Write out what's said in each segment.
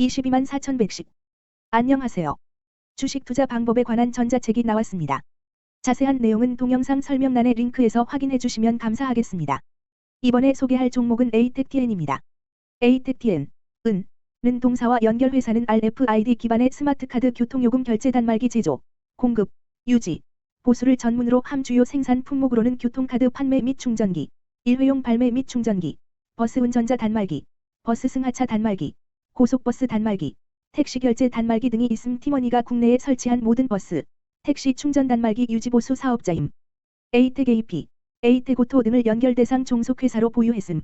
22만 4110. 안녕하세요. 주식 투자 방법에 관한 전자책이 나왔습니다. 자세한 내용은 동영상 설명란의 링크에서 확인해 주시면 감사하겠습니다. 이번에 소개할 종목은 ATECTN입니다. ATECTN, 은, 는 동사와 연결 회사는 RFID 기반의 스마트카드 교통요금 결제 단말기 제조, 공급, 유지, 보수를 전문으로 함 주요 생산 품목으로는 교통카드 판매 및 충전기, 일회용 발매 및 충전기, 버스 운전자 단말기, 버스 승하차 단말기, 고속버스 단말기, 택시 결제 단말기 등이 있음 팀원이가 국내에 설치한 모든 버스, 택시 충전 단말기 유지보수 사업자임. 에이텍 AP, 에이텍 오토 등을 연결 대상 종속회사로 보유했음.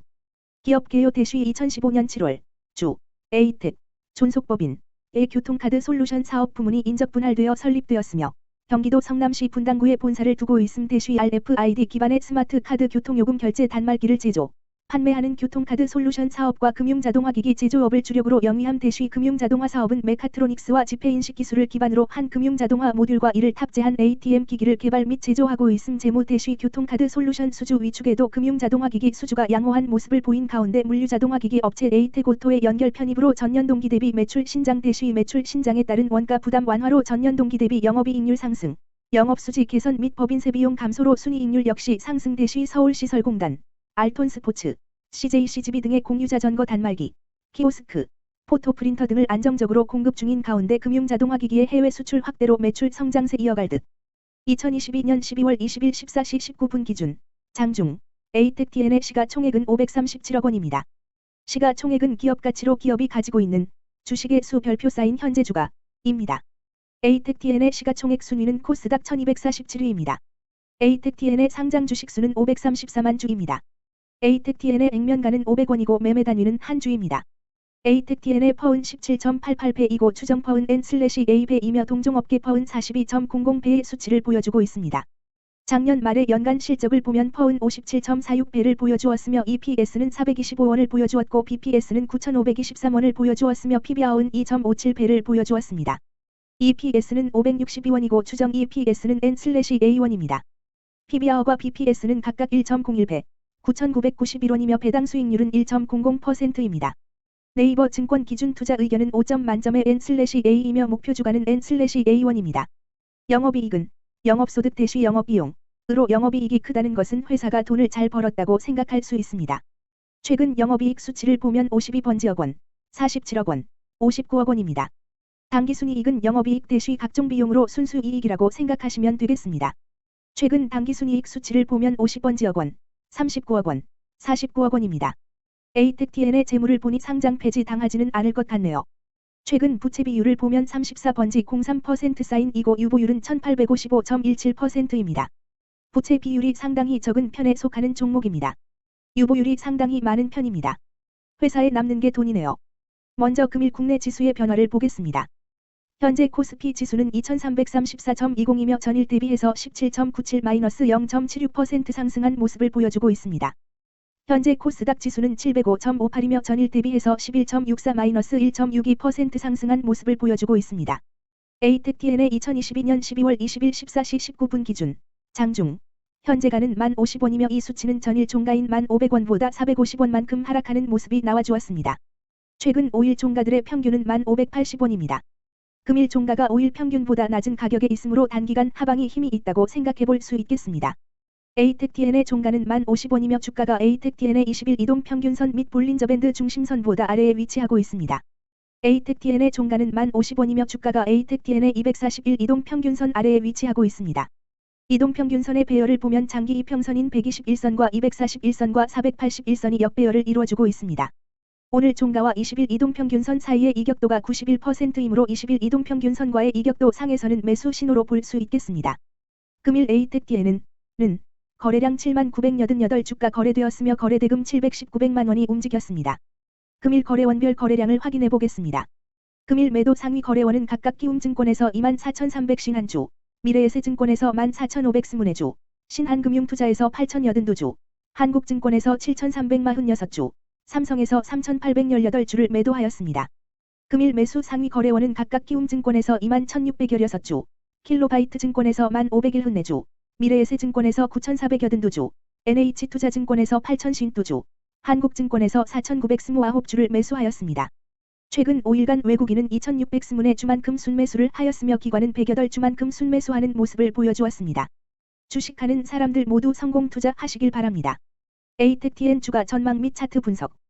기업 개요 대시 2015년 7월, 주, 에이텍, 존속법인, 의 교통카드 솔루션 사업 부문이 인적 분할되어 설립되었으며, 경기도 성남시 분당구에 본사를 두고 있음 대시 RFID 기반의 스마트 카드 교통요금 결제 단말기를 제조, 판매하는 교통카드 솔루션 사업과 금융자동화기기 제조업을 주력으로 영위함 대시 금융자동화 사업은 메카트로닉스와 지폐인식 기술을 기반으로 한 금융자동화 모듈과 이를 탑재한 ATM 기기를 개발 및 제조하고 있음 재무 대시 교통카드 솔루션 수주 위축에도 금융자동화기기 수주가 양호한 모습을 보인 가운데 물류자동화기기 업체 에이테고토의 연결 편입으로 전년 동기 대비 매출 신장 대시 매출 신장에 따른 원가 부담 완화로 전년 동기 대비 영업이익률 상승, 영업수지 개선 및 법인세 비용 감소로 순이익률 역시 상승 대시 서울시설공단, 알톤 스포츠, CJ CGV 등의 공유자 전거 단말기, 키오스크, 포토 프린터 등을 안정적으로 공급 중인 가운데 금융 자동화 기기의 해외 수출 확대로 매출 성장세 이어갈 듯. 2022년 12월 20일 14시 19분 기준 장중 에이텍TN의 시가 총액은 537억 원입니다. 시가 총액은 기업 가치로 기업이 가지고 있는 주식의 수 별표 쌓인 현재 주가입니다. 에이텍TN의 시가 총액 순위는 코스닥 1247위입니다. 에이텍TN의 상장 주식 수는 534만 주입니다. 에이텍TN의 액면가는 500원이고 매매 단위는 한 주입니다. 에이텍TN의 퍼은 17.88배이고 추정 퍼은 N/A배이며 동종업계 퍼은 42.00배의 수치를 보여주고 있습니다. 작년 말의 연간 실적을 보면 퍼은 57.46배를 보여주었으며 EPS는 425원을 보여주었고 BPS는 9,523원을 보여주었으며 PBR은 2.57배를 보여주었습니다. EPS는 562원이고 추정 EPS는 N/A1입니다. PBR과 BPS는 각각 1.01배, 9,991원이며 배당 수익률은 1.00%입니다. 네이버 증권 기준 투자 의견은 5점 만점의 N/A이며 목표 주가는 N/A1입니다. 영업이익은 영업소득 대시 영업비용으로 영업이익이 크다는 것은 회사가 돈을 잘 벌었다고 생각할 수 있습니다. 최근 영업이익 수치를 보면 52번지억 원, 47억 원, 59억 원입니다. 당기순이익은 영업이익 대시 각종 비용으로 순수이익이라고 생각하시면 되겠습니다. 최근 당기순이익 수치를 보면 50번지억 원, 39억 원, 49억 원입니다. 에이텍TN의 재물을 보니 상장 폐지 당하지는 않을 것 같네요. 최근 부채 비율을 보면 34번지 03% 쌓인 이고 유보율은 1855.17%입니다. 부채 비율이 상당히 적은 편에 속하는 종목입니다. 유보율이 상당히 많은 편입니다. 회사에 남는 게 돈이네요. 먼저 금일 국내 지수의 변화를 보겠습니다. 현재 코스피 지수는 2334.20이며 전일 대비해서 17.97-0.76% 상승한 모습을 보여주고 있습니다. 현재 코스닥 지수는 705.58이며 전일 대비해서 11.64-1.62% 상승한 모습을 보여주고 있습니다. 에이텍TN의 2022년 12월 20일 14시 19분 기준 장중 현재가는 1,050원이며 이 수치는 전일 종가인 1,500원보다 450원만큼 하락하는 모습이 나와주었습니다. 최근 5일 종가들의 평균은 1,580원입니다. 금일 종가가 5일 평균보다 낮은 가격에 있으므로 단기간 하방이 힘이 있다고 생각해 볼 수 있겠습니다. 에이텍TN의 종가는 1,050원이며 주가가 에이텍TN의 20일 이동 평균선 및 볼린저밴드 중심선보다 아래에 위치하고 있습니다. 에이텍TN의 종가는 1,050원이며 주가가 에이텍TN의 241 이동 평균선 아래에 위치하고 있습니다. 이동 평균선의 배열을 보면 장기 이평선인 121선과 241선과 481선이 역배열을 이루어주고 있습니다. 오늘 종가와 20일 이동평균선 사이의 이격도가 91%이므로 20일 이동평균선과의 이격도 상에서는 매수 신호로 볼 수 있겠습니다. 금일 에이텍TN은 는 거래량 7만 988주가 거래되었으며 거래대금 719백만 원이 움직였습니다. 금일 거래원별 거래량을 확인해 보겠습니다. 금일 매도 상위 거래원은 각각 키움증권에서 2만 4,300싱한주, 미래에셋증권에서 1만 4,520주, 신한금융투자에서 8,082주, 한국증권에서 7,346주, 삼성에서 3,818주를 매도하였습니다. 금일 매수 상위 거래원은 각각 키움증권에서 21,616주, 킬로바이트 증권에서 1,501흔내주, 미래에셋증권에서 9,482주, NH투자증권에서 8,052주, 한국증권에서 4,929주를 매수하였습니다. 최근 5일간 외국인은 2,620문의 주만큼 순매수를 하였으며 기관은 108주만큼 순매수하는 모습을 보여주었습니다. 주식하는 사람들 모두 성공 투자하시길 바랍니다. 에이트TN 주가 전망 및 차트 분석.